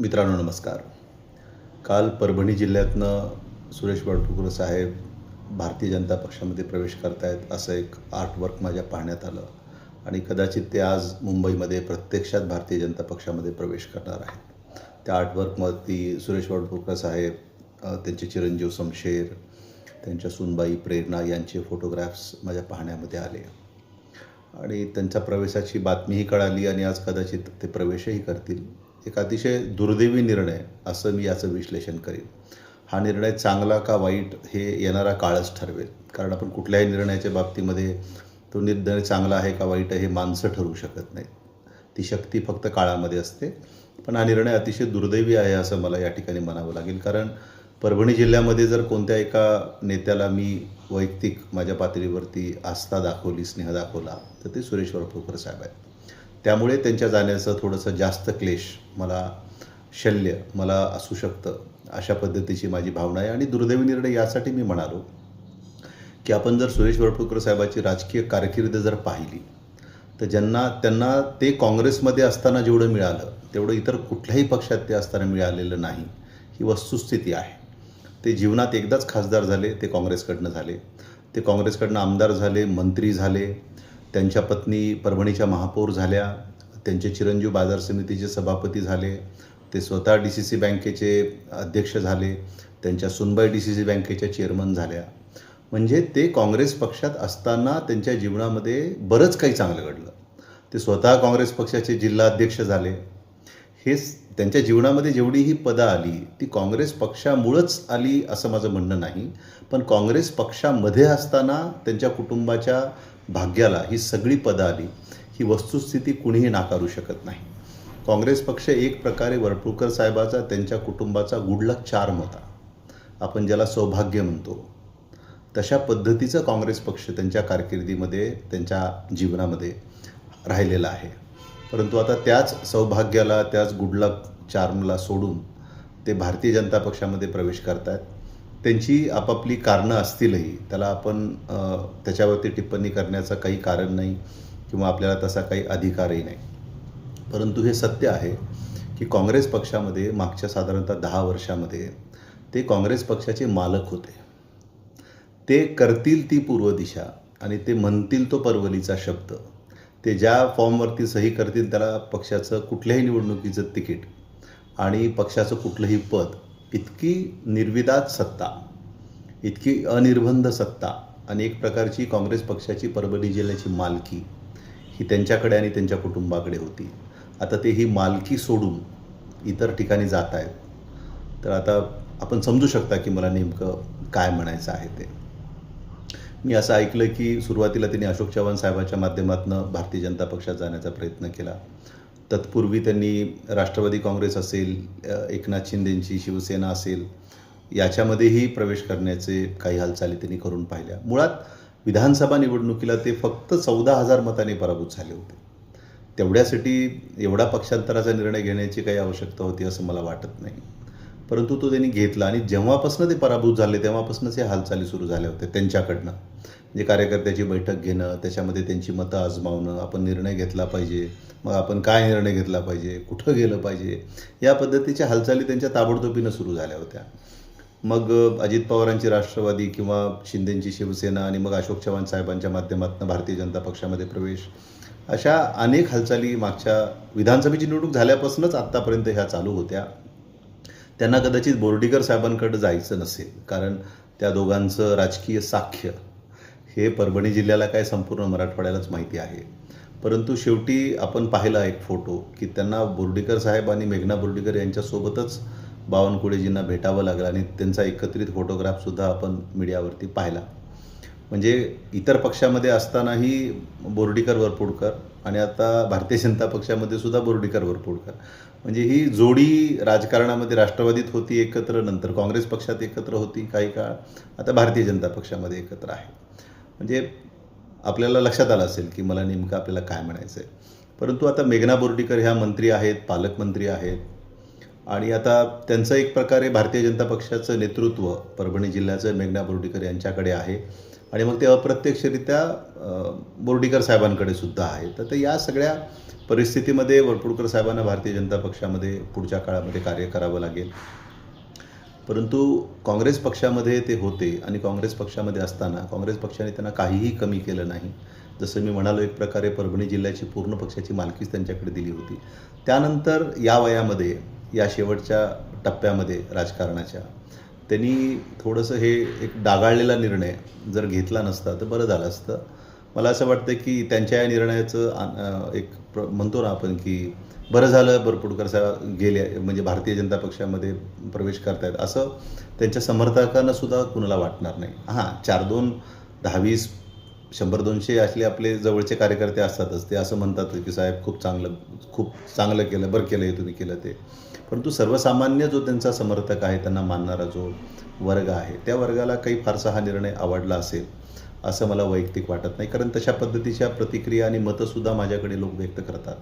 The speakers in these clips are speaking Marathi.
मित्रांनो नमस्कार. काल परभणी जिल्ह्यातनं सुरेश वाडपूकर साहेब भारतीय जनता पक्षामध्ये प्रवेश करतायत असं एक आर्टवर्क माझ्या पाहण्यात आलं. आणि कदाचित ते आज मुंबईमध्ये प्रत्यक्षात भारतीय जनता पक्षामध्ये प्रवेश करणार आहेत. त्या आर्टवर्कवरती सुरेश वाडपूरकर साहेब त्यांचे चिरंजीव समशेर त्यांच्या सुनबाई प्रेरणा यांचे फोटोग्राफ्स माझ्या पाहण्यामध्ये आले. आणि त्यांच्या प्रवेशाची बातमीही कळाली आणि आज कदाचित ते प्रवेशही करतील. एक अतिशय दुर्दैवी निर्णय असं मी याचं विश्लेषण करेन. हा निर्णय चांगला का वाईट हे येणारा काळच ठरवेल. कारण आपण कुठल्याही निर्णयाच्या बाबतीमध्ये तो निर्णय चांगला आहे का वाईट आहे हे माणसं ठरवू शकत नाही ती शक्ती फक्त काळामध्ये असते. पण हा निर्णय अतिशय दुर्दैवी आहे असं मला या ठिकाणी म्हणावं लागेल. कारण परभणी जिल्ह्यामध्ये जर कोणत्या एका नेत्याला मी वैयक्तिक माझ्या पातळीवरती आस्था दाखवली स्नेह दाखवला तर ते सुरेश वरपुरकर साहेब आहेत. त्यामुळे त्यांच्या जाण्याचं थोडंसं जास्त क्लेश मला शल्य मला असू शकतं. अशा पद्धतीची माझी भावना आहे आणि दुर्दैवी निर्णय यासाठी मी म्हणालो की आपण जर सुरेश वरपुरकर साहेबाची राजकीय कारकीर्द जर पाहिली तर ज्यांना त्यांना ते काँग्रेसमध्ये असताना जेवढं मिळालं तेवढं इतर कुठल्याही पक्षात ते असताना मिळालेलं नाही. ही वस्तुस्थिती आहे. ते जीवनात एकदाच खासदार झाले ते काँग्रेसकडनं झाले. ते काँग्रेसकडनं आमदार झाले मंत्री झाले त्यांच्या पत्नी परभणीच्या महापौर झाल्या त्यांचे चिरंजीव बाजार समितीचे सभापती झाले ते स्वतः डी सी सी बँकेचे अध्यक्ष झाले त्यांच्या सुनबाई डी सी सी बँकेच्या चेअरमन झाल्या. म्हणजे ते काँग्रेस पक्षात असताना त्यांच्या जीवनामध्ये बरंच काही चांगलं घडलं. ते स्वतः काँग्रेस पक्षाचे जिल्हा अध्यक्ष झाले. हे त्यांच्या जीवनामध्ये जेवढी ही पदं आली ती काँग्रेस पक्षामुळंच आली असं माझं म्हणणं नाही. पण काँग्रेस पक्षामध्ये असताना त्यांच्या कुटुंबाच्या भाग्याला ही सगळी पदं आली. ही वस्तुस्थिती कुणीही नाकारू शकत नाही. काँग्रेस पक्ष एक प्रकारे वरपुळकर साहेबाचा त्यांच्या कुटुंबाचा गुडलक चार्म होता. आपण ज्याला सौभाग्य म्हणतो तशा पद्धतीचं काँग्रेस पक्ष त्यांच्या कारकिर्दीमध्ये त्यांच्या जीवनामध्ये राहिलेला आहे. परंतु आता त्याच सौभाग्याला त्याच गुडलक चार्मला सोडून ते भारतीय जनता पक्षामध्ये प्रवेश करतात त्यांची आपापली कारणं असतीलही. त्याला आपण त्याच्यावरती टिप्पणी करण्याचं काही कारण नाही किंवा आपल्याला तसा काही अधिकारही नाही. परंतु हे सत्य आहे की काँग्रेस पक्षामध्ये मागच्या साधारणतः दहा वर्षामध्ये ते काँग्रेस पक्षाचे मालक होते. ते करतील ती पूर्व दिशा आणि ते म्हणतील तो परवलीचा शब्द. ते ज्या फॉर्मवरती सही करतील त्याला पक्षाचं कुठल्याही निवडणुकीचं तिकीट आणि पक्षाचं कुठलंही पद इतकी निर्विदात सत्ता इतकी अनिर्बंध सत्ता आणि एक प्रकारची काँग्रेस पक्षाची परभणी जिल्ह्याची मालकी ही त्यांच्याकडे आणि त्यांच्या कुटुंबाकडे होती. आता ते ही मालकी सोडून इतर ठिकाणी जात आहेत. तर आता आपण समजू शकता की मला नेमकं काय म्हणायचं आहे ते. मी असं ऐकलं की सुरुवातीला त्यांनी अशोक चव्हाण साहेबाच्या माध्यमातून भारतीय जनता पक्षात जाण्याचा प्रयत्न केला. तत्पूर्वी त्यांनी राष्ट्रवादी काँग्रेस असेल एकनाथ शिंदेंची शिवसेना असेल याच्यामध्येही प्रवेश करण्याचे काही हालचाली त्यांनी करून पाहिल्या. मुळात विधानसभा निवडणुकीला ते फक्त चौदा हजार मताने पराभूत झाले होते. तेवढ्यासाठी एवढा पक्षांतराचा निर्णय घेण्याची काही आवश्यकता होती असं मला वाटत नाही. परंतु तो त्यांनी घेतला आणि जेव्हापासून ते पराभूत झाले तेव्हापासूनच हे हालचाली सुरू झाल्या होत्या त्यांच्याकडनं. म्हणजे कार्यकर्त्याची बैठक घेणं त्याच्यामध्ये त्यांची मतं आजमावणं आपण निर्णय घेतला पाहिजे मग आपण काय निर्णय घेतला पाहिजे कुठं गेलं पाहिजे या पद्धतीच्या हालचाली त्यांच्या ताबडतोबीनं सुरू झाल्या होत्या. मग अजित पवारांची राष्ट्रवादी किंवा शिंदेंची शिवसेना आणि मग अशोक चव्हाण साहेबांच्या माध्यमातून भारतीय जनता पक्षामध्ये प्रवेश अशा अनेक हालचाली मागच्या विधानसभेची निवडणूक झाल्यापासूनच आत्तापर्यंत ह्या चालू होत्या. त्यांना कदाचित बोर्डीकर साहेबांकडे जायचं नसेल कारण त्या दोघांचं राजकीय साख्य हे परभणी जिल्ह्याला काय संपूर्ण मराठवाड्यालाच माहिती आहे. परंतु शेवटी आपण पाहिला एक फोटो की त्यांना बोर्डीकर साहेब आणि मेघना बोर्डीकर यांच्यासोबतच बावनकुळेजींना भेटावं लागलं आणि त्यांचा एकत्रित फोटोग्राफसुद्धा आपण मीडियावरती पाहिला. म्हणजे इतर पक्षामध्ये असतानाही बोर्डीकर वरपुडकर आणि आता भारतीय जनता पक्षामध्ये सुद्धा बोर्डीकर वरपुडकर. म्हणजे ही जोडी राजकारणामध्ये राष्ट्रवादीत होती एकत्र नंतर काँग्रेस पक्षात एकत्र होती काही काळ आता भारतीय जनता पक्षामध्ये एकत्र आहे. म्हणजे आपल्याला लक्षात आलं असेल की मला नेमकं आपल्याला काय म्हणायचं आहे. परंतु आता मेघना बोर्डीकर ह्या मंत्री आहेत पालकमंत्री आहेत आणि आता त्यांचं एक प्रकारे भारतीय जनता पक्षाचं नेतृत्व परभणी जिल्ह्याचं मेघना बोर्डीकर यांच्याकडे आहे. आणि मग ते अप्रत्यक्षरित्या बोर्डीकर साहेबांकडे सुद्धा आहे. तर ते या सगळ्या परिस्थितीमध्ये वरपुडकर साहेबांना भारतीय जनता पक्षामध्ये पुढच्या काळामध्ये कार्य करावं लागेल. परंतु काँग्रेस पक्षामध्ये ते होते आणि काँग्रेस पक्षामध्ये असताना काँग्रेस पक्षाने त्यांना काहीही कमी केलं नाही. जसं मी म्हणालो एक प्रकारे परभणी जिल्ह्याची पूर्ण पक्षाची मालकीच त्यांच्याकडे दिली होती. त्यानंतर या वयामध्ये या शेवटच्या टप्प्यामध्ये राजकारणाच्या त्यांनी थोडंसं हे एक डागाळलेला निर्णय जर घेतला नसता तर बरं झालं असतं. मला असं वाटतं की त्यांच्या या निर्णयाचं एक प्र म्हणतो ना आपण की बरं झालं बरपुडकर साहेब गेले म्हणजे भारतीय जनता पक्षामध्ये प्रवेश करतायत असं त्यांच्या समर्थकांना सुद्धा कुणाला वाटणार नाही. हां चार दोन दहावीस शंभर दोनशे असले आपले जवळचे कार्यकर्ते असतातच. ते असं म्हणतात की साहेब खूप चांगलं खूप चांगलं केलं बरं केलं हे तुम्ही केलं ते. परंतु सर्वसामान्य जो त्यांचा समर्थक आहे त्यांना मानणारा जो वर्ग आहे त्या वर्गाला काही फारसा हा निर्णय आवडला असेल असं मला वैयक्तिक वाटत नाही. कारण तशा पद्धतीच्या प्रतिक्रिया आणि मतंसुद्धा माझ्याकडे लोक व्यक्त करतात.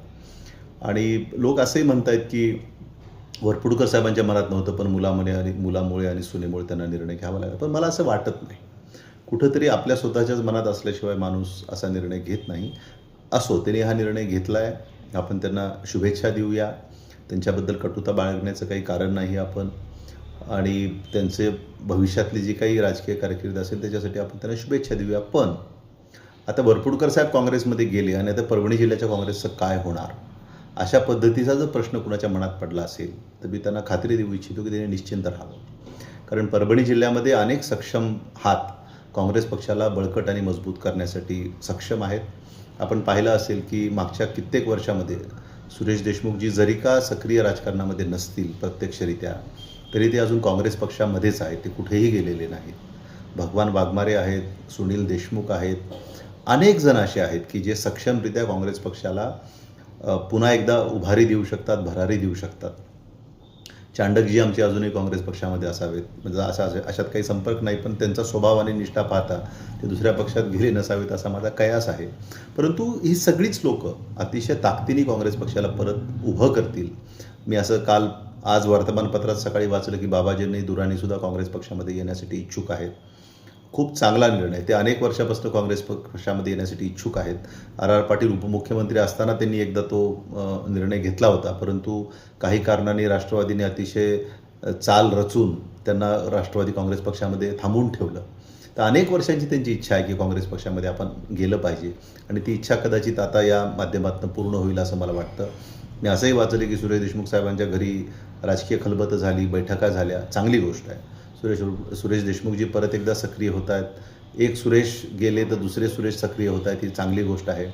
आणि लोक असंही म्हणत आहेत की वरपुडकर साहेबांच्या मनात नव्हतं पण मुलामुळे आणि मुलामुळे आणि सुनेमुळे त्यांना निर्णय घ्यावा लागला. पण मला असं वाटत नाही. कुठंतरी आपल्या स्वतःच्याच मनात असल्याशिवाय माणूस असा निर्णय घेत नाही. असो त्यांनी हा निर्णय घेतला आहे आपण त्यांना शुभेच्छा देऊया. त्यांच्याबद्दल कटुता बाळगण्याचं काही कारण नाही आपण. आणि त्यांचे भविष्यातली जी काही राजकीय कारकीर्द असेल त्याच्यासाठी आपण त्यांना शुभेच्छा देऊया. पण आता भरपूरकर साहेब काँग्रेसमध्ये गेले आणि आता परभणी जिल्ह्याच्या काँग्रेसचं काय होणार? अशा पद्धतीचा जर प्रश्न कुणाच्या मनात पडला असेल तर मी त्यांना खात्री देऊ इच्छितो की त्यांनी निश्चिंत राहावं. कारण परभणी जिल्ह्यामध्ये अनेक सक्षम हात काँग्रेस पक्षाला बळकट आणि मजबूत करण्यासाठी सक्षम आहेत. आपण पाहिलं असेल की मागच्या कित्येक वर्षामध्ये सुरेश देशमुखजी जरी का सक्रिय राजकारणामध्ये नसतील प्रत्यक्षरित्या तरी ते अजून काँग्रेस पक्षामध्येच आहेत. ते कुठेही गेलेले नाहीत. भगवान वाघमारे आहेत सुनील देशमुख आहेत. अनेक जण असे आहेत की जे सक्षमरित्या काँग्रेस पक्षाला पुन्हा एकदा उभारी देऊ शकतात भरारी देऊ शकतात. चांडकजी आमचे अजूनही काँग्रेस पक्षामध्ये असावेत. म्हणजे असा असे- अशात काही संपर्क नाही पण त्यांचा स्वभाव आणि निष्ठा पाहता ते दुसऱ्या पक्षात गेले नसावेत असा माझा कयास आहे. परंतु ही सगळीच लोक अतिशय ताकदीने काँग्रेस पक्षाला परत उभं करतील. मी असं काल आज वर्तमानपत्रात सकाळी वाचलं की बाबाजींनी दुराणीसुद्धा काँग्रेस पक्षामध्ये येण्यासाठी इच्छुक आहेत. खूप चांगला निर्णय. ते अनेक वर्षापासून काँग्रेस पक्षामध्ये येण्यासाठी इच्छुक आहेत. आर. आर. पाटील उपमुख्यमंत्री असताना त्यांनी एकदा तो निर्णय घेतला होता. परंतु काही कारणाने राष्ट्रवादीने अतिशय चाल रचून त्यांना राष्ट्रवादी काँग्रेस पक्षामध्ये थांबवून ठेवलं. तर अनेक वर्षांची त्यांची इच्छा आहे की काँग्रेस पक्षामध्ये आपण गेलं पाहिजे. आणि ती इच्छा कदाचित आता या माध्यमातून पूर्ण होईल असं मला वाटतं. मी असंही वाचले की सुरेश देशमुख साहेबांच्या घरी राजकीय खलबतं झाली बैठका झाल्या. चांगली गोष्ट आहे. सुरेश सुरेश देशमुखजी परत एकदा सक्रिय होत आहेत. एक सुरेश गेले तर दुसरे सुरेश सक्रिय होत आहेत ही चांगली गोष्ट आहे.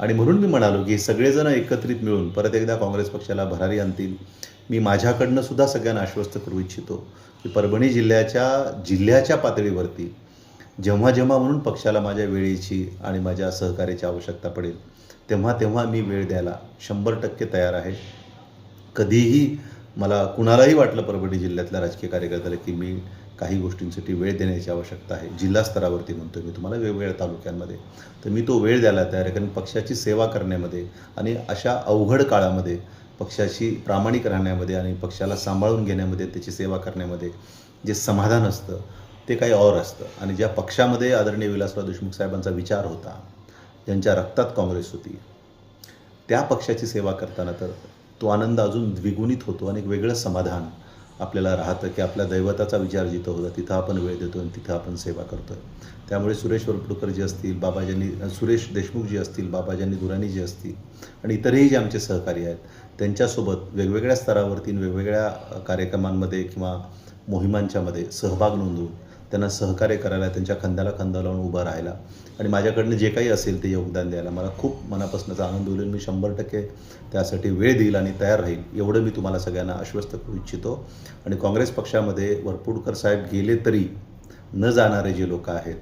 आणि म्हणून मी म्हणालो की सगळेजण एकत्रित मिळून परत एकदा काँग्रेस पक्षाला भरारी आणतील. मी माझ्याकडनं सुद्धा सगळ्यांना आश्वस्त करू इच्छितो की परभणी जिल्ह्याच्या जिल्ह्याच्या पातळीवरती जेव्हा जेव्हा म्हणून पक्षाला माझ्या वेळेची आणि माझ्या सहकार्याची आवश्यकता पडेल तेव्हा तेव्हा मी वेळ द्यायला शंभर टक्के तयार आहे. कधीही मला कुणालाही वाटलं परभणी जिल्ह्यातल्या राजकीय कार्यकर्त्याला की मी काही गोष्टींसाठी वेळ देण्याची आवश्यकता आहे. जिल्हा स्तरावरती म्हणतो मी तुम्हाला वेगवेगळ्या तालुक्यांमध्ये. तर मी तो वेळ द्यायला तयार आहे. कारण पक्षाची सेवा करण्यामध्ये आणि अशा अवघड काळामध्ये पक्षाशी प्रामाणिक राहण्यामध्ये आणि पक्षाला सांभाळून घेण्यामध्ये त्याची सेवा करण्यामध्ये जे समाधान असतं ते काही और असतं. आणि ज्या पक्षामध्ये आदरणीय विलासराव देशमुख साहेबांचा विचार होता ज्यांच्या रक्तात काँग्रेस होती त्या पक्षाची सेवा करताना तर तो आनंद अजून द्विगुणित होतो आणि एक वेगळं समाधान आपल्याला राहतं की आपल्या दैवताचा विचार जिथं होता तिथं आपण वेळ देतो आणि तिथं आपण सेवा करतो आहे त्यामुळे सुरेश वरपुडकर जे असतील बाबाजांनी सुरेश देशमुख जी असतील बाबाजांनी दुराणी जी असतील आणि इतरही जे आमचे सहकारी आहेत त्यांच्यासोबत वेगवेगळ्या स्तरावरती वेगवेगळ्या कार्यक्रमांमध्ये किंवा मोहिमांच्यामध्ये सहभाग नोंदवून त्यांना सहकार्य करायला त्यांच्या खांद्याला खांदा लावून उभा राहायला. आणि माझ्याकडनं जे काही असेल ते योगदान द्यायला. मला खूप मनापासूनचा आनंद होईल मी शंभर टक्के त्यासाठी वेळ देईल आणि तयार राहील एवढं मी तुम्हाला सगळ्यांना आश्वस्त करू इच्छितो. आणि काँग्रेस पक्षामध्ये वरपुडकर साहेब गेले तरी न जाणारे जे लोक आहेत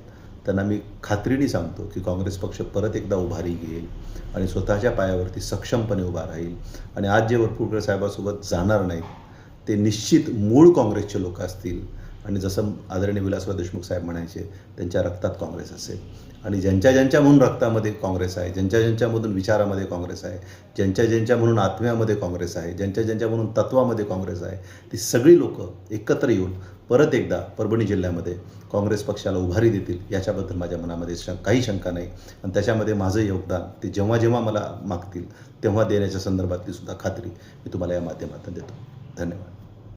त्यांना मी खात्रीने सांगतो की काँग्रेस पक्ष परत एकदा उभारी घेईल आणि स्वतःच्या पायावरती सक्षमपणे उभा राहील. आणि आज जे वरपुडकर साहेबासोबत जाणार नाहीत ते निश्चित मूळ काँग्रेसचे लोक असतील. आणि जसं आदरणीय विलासराव देशमुख साहेब म्हणायचे त्यांच्या रक्तात काँग्रेस असेल. आणि ज्यांच्या ज्यांच्या म्हणून रक्तामध्ये काँग्रेस आहे ज्यांच्या ज्यांच्यामधून विचारामध्ये काँग्रेस आहे ज्यांच्या ज्यांच्या म्हणून आत्म्यामध्ये काँग्रेस आहे ज्यांच्या ज्यांच्या म्हणून तत्वामध्ये काँग्रेस आहे ती सगळी लोकं एकत्र येऊन परत एकदा परभणी जिल्ह्यामध्ये काँग्रेस पक्षाला उभारी देतील याच्याबद्दल माझ्या मनामध्ये शं काही शंका नाही. आणि त्याच्यामध्ये माझं योगदान ते जेव्हा जेव्हा मला मागतील तेव्हा देण्याच्या संदर्भातली सुद्धा खात्री मी तुम्हाला या माध्यमातून देतो. धन्यवाद.